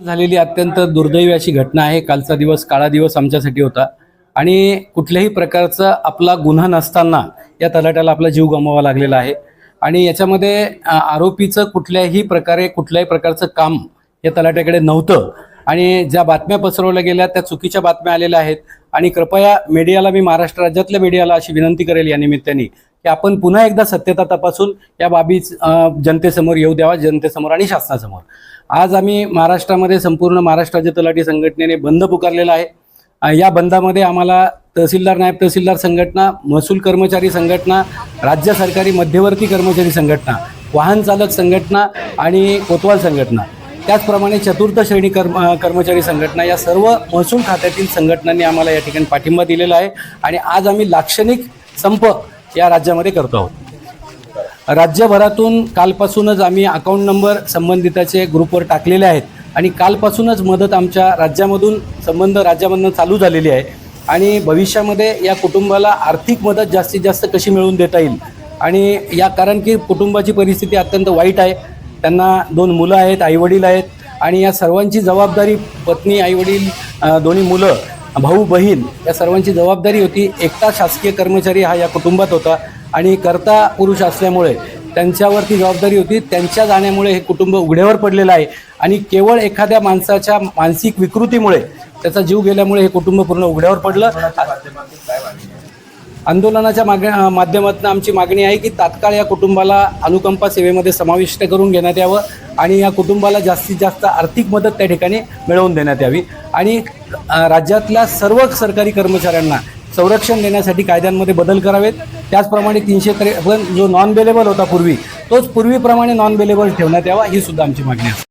झालेली अत्यंत दुर्दैवी अशी घटना आहे. कालचा दिवस काळा दिवस आमच्यासाठी होता. आणि कुठल्याही प्रकारचा आपला गुन्हा नसताना या तलाट्याला आपला जीव गमावा लागलेला आहे. आणि याच्यामध्ये आरोपीचं कुठल्याही प्रकारे कुठल्याही प्रकारचं काम या तलाट्याकडे नव्हतं. आणि ज्या बातम्या पसरवल्या गेल्या त्या चुकीच्या बातम्या आलेल्या आहेत. आणि कृपया मीडियाला मी महाराष्ट्र राज्यातल्या मीडियाला अशी विनंती करेल या निमित्ताने की आपण पुन्हा एकदा सत्यता तपासून या बाबी जनतेसमोर येऊ द्यावा जनतेसमोर आणि शासनासमोर. आज आम्ही महाराष्ट्रामध्ये संपूर्ण महाराष्ट्र राज्य तलाठी संघटनेने बंद पुकारलेला आहे. या बंदामध्ये आम्हाला तहसीलदार नायब तहसीलदार संघटना महसूल कर्मचारी संघटना राज्य सरकारी मध्यवर्ती कर्मचारी संघटना वाहन चालक संघटना आणि कोतवाल संघटना त्याचप्रमाणे चतुर्थ श्रेणी कर्म कर्मचारी संघटना या सर्व महसूल खात्यातील संघटनांनी आम्हाला या ठिकाणी पाठिंबा दिलेला आहे. आणि आज आम्ही लाक्षणिक संप या राज्यामध्ये करतो आहोत. राज्यभरातून कालपासूनच आम्ही अकाउंट नंबर संबंधिताचे ग्रुपवर टाकलेले आहेत आणि कालपासूनच मदत आमच्या राज्यामधून संबंध राज्यामधून चालू झालेली आहे. आणि भविष्यामध्ये या कुटुंबाला आर्थिक मदत जास्तीत जास्त कशी मिळवून देता येईल? आणि या कारण की कुटुंबाची परिस्थिती अत्यंत वाईट आहे. त्यांना दोन मुलं आहेत आईवडील आहेत आणि या सर्वांची जबाबदारी पत्नी आईवडील दोन्ही मुलं भाऊ बहीण या सर्वांची जबाबदारी होती. एकटा शासकीय कर्मचारी हा या कुटुंबात होता आणि कर्ता पुरुष असल्यामुळे त्यांच्यावरती जबाबदारी होती. त्यांच्या जाण्यामुळे हे कुटुंब उघड्यावर पडलेलं आहे आणि केवळ एखाद्या माणसाच्या मानसिक विकृतीमुळे त्याचा जीव गेल्यामुळे हे कुटुंब पूर्ण उघड्यावर पडलं. आंदोलनाच्या माग माध्यमातून आमची मागणी आहे की तात्काळ या कुटुंबाला अनुकंपा सेवेमध्ये समाविष्ट करून घेण्यात यावं आणि या कुटुंबाला जास्तीत जास्त आर्थिक मदत त्या ठिकाणी मिळवून देण्यात यावी. आणि राज्यातल्या सर्व सरकारी कर्मचाऱ्यांना संरक्षण देण्यासाठी कायद्यांमध्ये बदल करावेत. त्याचप्रमाणे तीनशे त्रेपन्न जो नॉन बेलेबल होता पूर्वी तोच पूर्वीप्रमाणे नॉन बेलेबल ठेवण्यात यावा ही सुद्धा आमची मागणी आहे.